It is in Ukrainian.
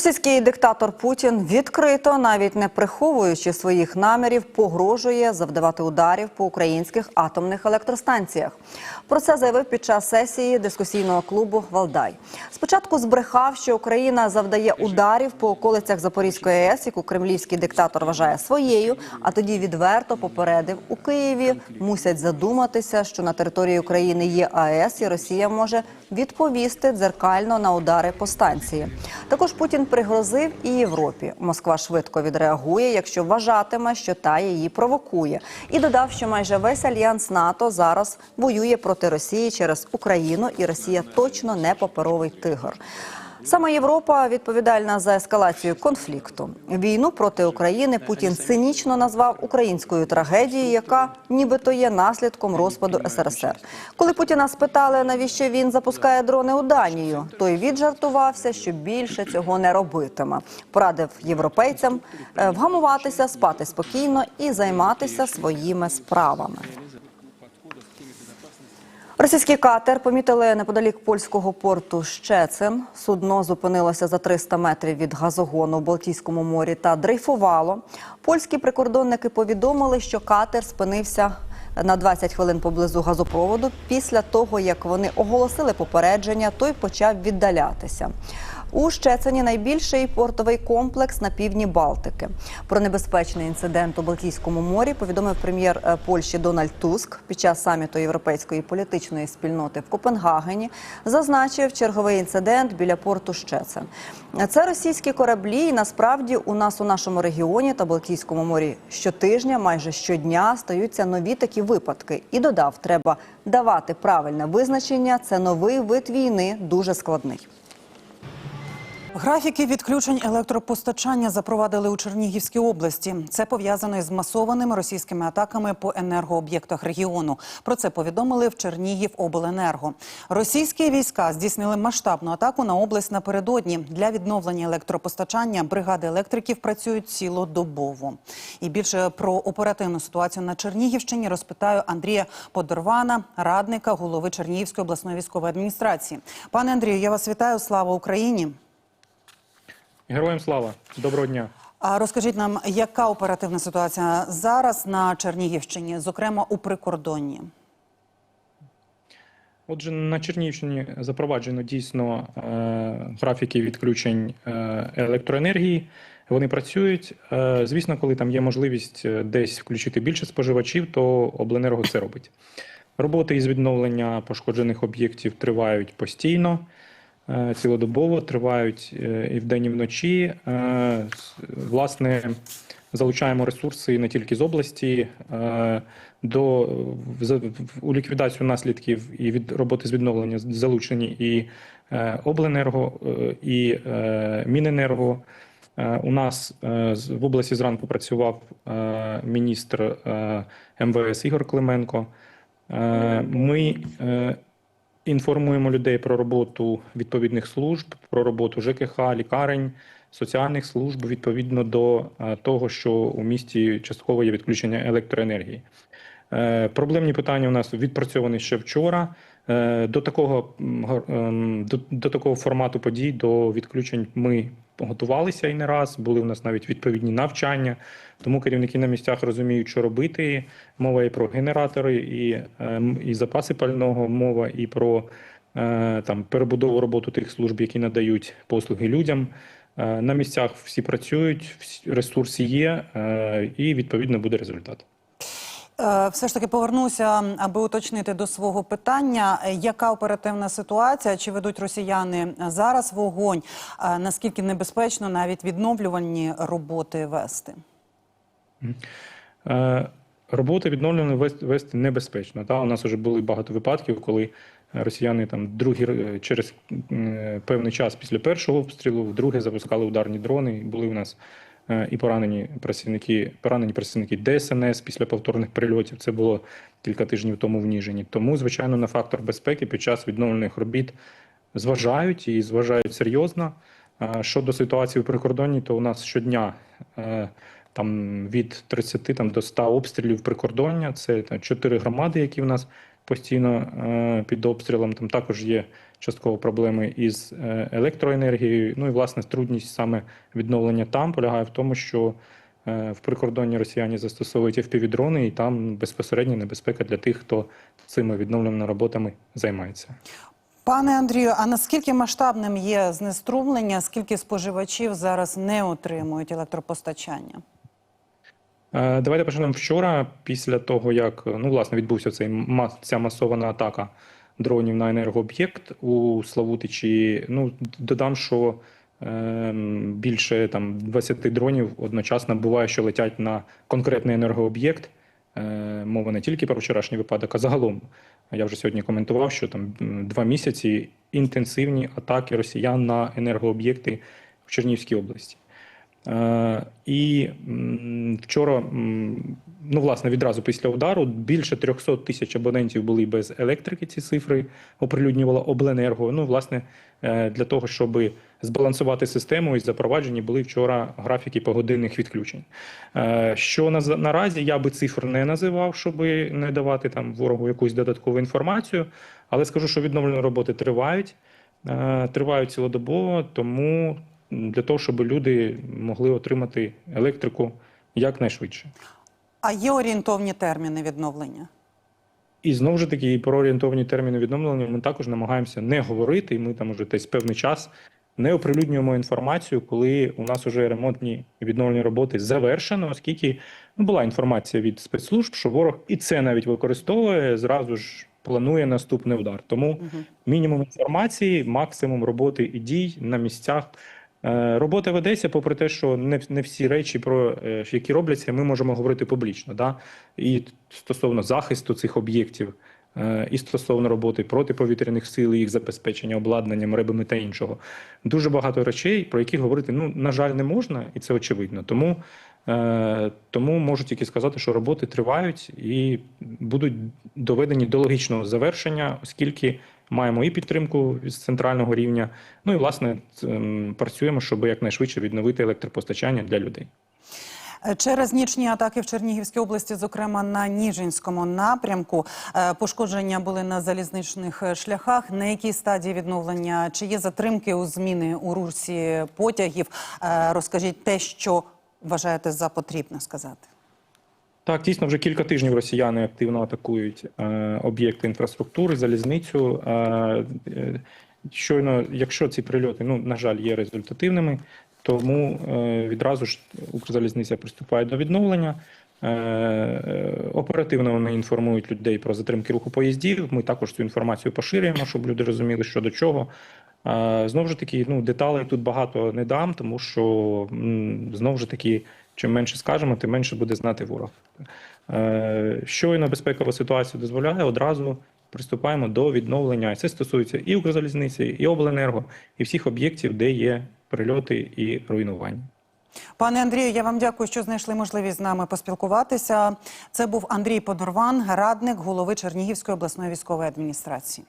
Російський диктатор Путін відкрито, навіть не приховуючи своїх намірів, погрожує завдавати ударів по українських атомних електростанціях. Про це заявив під час сесії дискусійного клубу Валдай. Спочатку збрехав, що Україна завдає ударів по околицях Запорізької АЕС, яку кремлівський диктатор вважає своєю. А тоді відверто попередив у Києві. Мусять задуматися, що на території України є АЕС, і Росія може відповісти дзеркально на удари по станції. Також Путін пригрозив і Європі. Москва швидко відреагує, якщо вважатиме, що та її провокує, і додав, що майже весь альянс НАТО зараз воює проти Росії через Україну, і Росія точно не паперовий тигр. Саме Європа відповідальна за ескалацію конфлікту. Війну проти України Путін цинічно назвав українською трагедією, яка нібито є наслідком розпаду СРСР. Коли Путіна спитали, навіщо він запускає дрони у Данію, той віджартувався, що більше цього не робитиме. Порадив європейцям е, вгамуватися, спати спокійно і займатися своїми справами. Російський катер помітили неподалік польського порту Щецин. Судно зупинилося за 300 метрів від газогону в Балтійському морі та дрейфувало. Польські прикордонники повідомили, що катер спинився на 20 хвилин поблизу газопроводу. Після того, як вони оголосили попередження, той почав віддалятися. У Щецині найбільший портовий комплекс на півдні Балтики. Про небезпечний інцидент у Балтійському морі повідомив прем'єр е, Польщі Дональд Туск під час саміту європейської політичної спільноти в Копенгагені. Зазначив черговий інцидент біля порту Щецин. Це російські кораблі. І насправді у нас у нашому регіоні та Балтійському морі щотижня, майже щодня стаються нові такі випадки. І додав, треба давати правильне визначення. Це новий вид війни, дуже складний. Графіки відключень електропостачання запровадили у Чернігівській області. Це пов'язано із масованими російськими атаками по енергооб'єктах регіону. Про це повідомили в Чернігів обленерго. Російські війська здійснили масштабну атаку на область напередодні. Для відновлення електропостачання бригади електриків працюють цілодобово. І більше про оперативну ситуацію на Чернігівщині розпитаю Андрія Подорвана, радника голови Чернігівської обласної військової адміністрації. Пане Андрію, я вас вітаю. Слава Україні. Героям слава, доброго дня. А розкажіть нам, яка оперативна ситуація зараз на Чернігівщині, зокрема у прикордонні? Отже, на Чернігівщині запроваджено дійсно е, графіки відключень е, електроенергії. Вони працюють. Е, звісно, коли там є можливість десь включити більше споживачів, то обленерго це робить. Роботи із відновлення пошкоджених об'єктів тривають постійно, цілодобово, тривають е, і вдень, і вночі. Е, Власне, залучаємо ресурси не тільки з області. е, До у ліквідацію наслідків і від роботи з відновлення залучені і е, обленерго, е, і е, Міненерго. Е, У нас е, в області зранку працював е, міністр е, МВС Ігор Клименко. Е, Ми е, інформуємо людей про роботу відповідних служб, про роботу ЖКХ, лікарень, соціальних служб відповідно до е, того, що у місті частково є відключення електроенергії. Е, Проблемні питання у нас відпрацьовані ще вчора. Е, До такого ем, до, до такого формату подій, до відключень ми готувалися і не раз. Були у нас навіть відповідні навчання. Тому керівники на місцях розуміють, що робити. Мова і про генератори, і, ем, і запаси пального, мова і про е, там перебудову роботу тих служб, які надають послуги людям. Е, На місцях всі працюють, ресурси є, е, і відповідно буде результат. Е, Все ж таки повернуся, аби уточнити до свого питання. Яка оперативна ситуація? Чи ведуть росіяни зараз вогонь? Е, Наскільки небезпечно навіть відновлювальні роботи вести? Е, Роботи відновлення вести, небезпечно. Та? У нас вже були багато випадків, коли росіяни там другі через певний час після першого обстрілу вдруге запускали ударні дрони. Були у нас і поранені працівники, поранені працівники ДСНС після повторних прильотів. Це було кілька тижнів тому в Ніжині. Тому, звичайно, на фактор безпеки під час відновлених робіт зважають і зважають серйозно. Е, Щодо ситуації в прикордонні, то у нас щодня е, там від 30 там, до 100 обстрілів прикордоння. Це 4 громади, які в нас постійно е, під обстрілом. Там також є частково проблеми із е, електроенергією. Ну і власне трудність саме відновлення там полягає в тому, що е, в прикордонні росіяни застосовують FPV-дрони, і там безпосередня небезпека для тих, хто цими відновленими роботами займається. Пане Андрію, а наскільки масштабним є знеструмлення? Скільки споживачів зараз не отримують електропостачання? Е, Давайте почнемо вчора, після того, як ну, власне, відбувся цей ця масована атака дронів на енергооб'єкт у Славутичі. Ну, додам, що ем, більше там 20 дронів одночасно буває, що летять на конкретний енергооб'єкт. Е, Мова не тільки про вчорашній випадок, а загалом. Я вже сьогодні коментував, що там два місяці інтенсивні атаки росіян на енергооб'єкти в Чернігівській області. Е, І вчора, ну власне, відразу після удару більше 300 тисяч абонентів були без електрики. Ці цифри оприлюднювала обленерго. Ну, власне, е, для того, щоб збалансувати систему, і запроваджені були вчора графіки погодинних відключень. Е, Що на наразі я би цифр не називав, щоб не давати там ворогу якусь додаткову інформацію, але скажу, що відновлені роботи тривають. Е, Тривають цілодобово, тому для того, щоб люди могли отримати електрику якнайшвидше. А є орієнтовні терміни відновлення? І знову ж таки, про орієнтовні терміни відновлення ми також намагаємося не говорити. і Ми там уже десь певний час не оприлюднюємо інформацію, коли у нас вже ремонтні відновлені роботи завершено, оскільки ну, була інформація від спецслужб, що ворог і це навіть використовує, зразу ж планує наступний удар. Тому мінімум інформації, максимум роботи і дій на місцях. Е, Робота ведеться, попри те, що не, всі речі, про е, які робляться, ми можемо говорити публічно. Да? І стосовно захисту цих об'єктів, е, і стосовно роботи протиповітряних сил, їх забезпечення обладнанням, рибами та іншого. Дуже багато речей, про які говорити, ну, на жаль, не можна, і це очевидно. Тому, тому можу тільки сказати, що роботи тривають і будуть доведені до логічного завершення, оскільки маємо і підтримку з центрального рівня. Ну і власне ем, працюємо, щоб якнайшвидше відновити електропостачання для людей. Е, Через нічні атаки в Чернігівській області, зокрема на Ніжинському напрямку, е, пошкодження були на залізничних е, шляхах. На якій стадії відновлення? Чи є затримки у зміни у русі потягів? Розкажіть те, що вважаєте за потрібне сказати. Так, дійсно, вже кілька тижнів росіяни активно атакують е, об'єкти інфраструктури, залізницю. Е, е, щойно, якщо ці прильоти, ну на жаль, є результативними, тому е, відразу ж Укрзалізниця приступає до відновлення. Е, е, оперативно вони інформують людей про затримки руху поїздів. Ми також цю інформацію поширюємо, щоб люди розуміли, що до чого. Е, Знову ж таки, ну деталей тут багато не дам, тому що знову ж таки, чим менше скажемо, тим менше буде знати ворог. Е, Щойно безпекова ситуація дозволяє, одразу приступаємо до відновлення. Це стосується і Укрзалізниці, і обленерго, і всіх об'єктів, де є прильоти і руйнування. Пане Андрію, я вам дякую, що знайшли можливість з нами поспілкуватися. Це був Андрій Подорван, радник голови Чернігівської обласної військової адміністрації.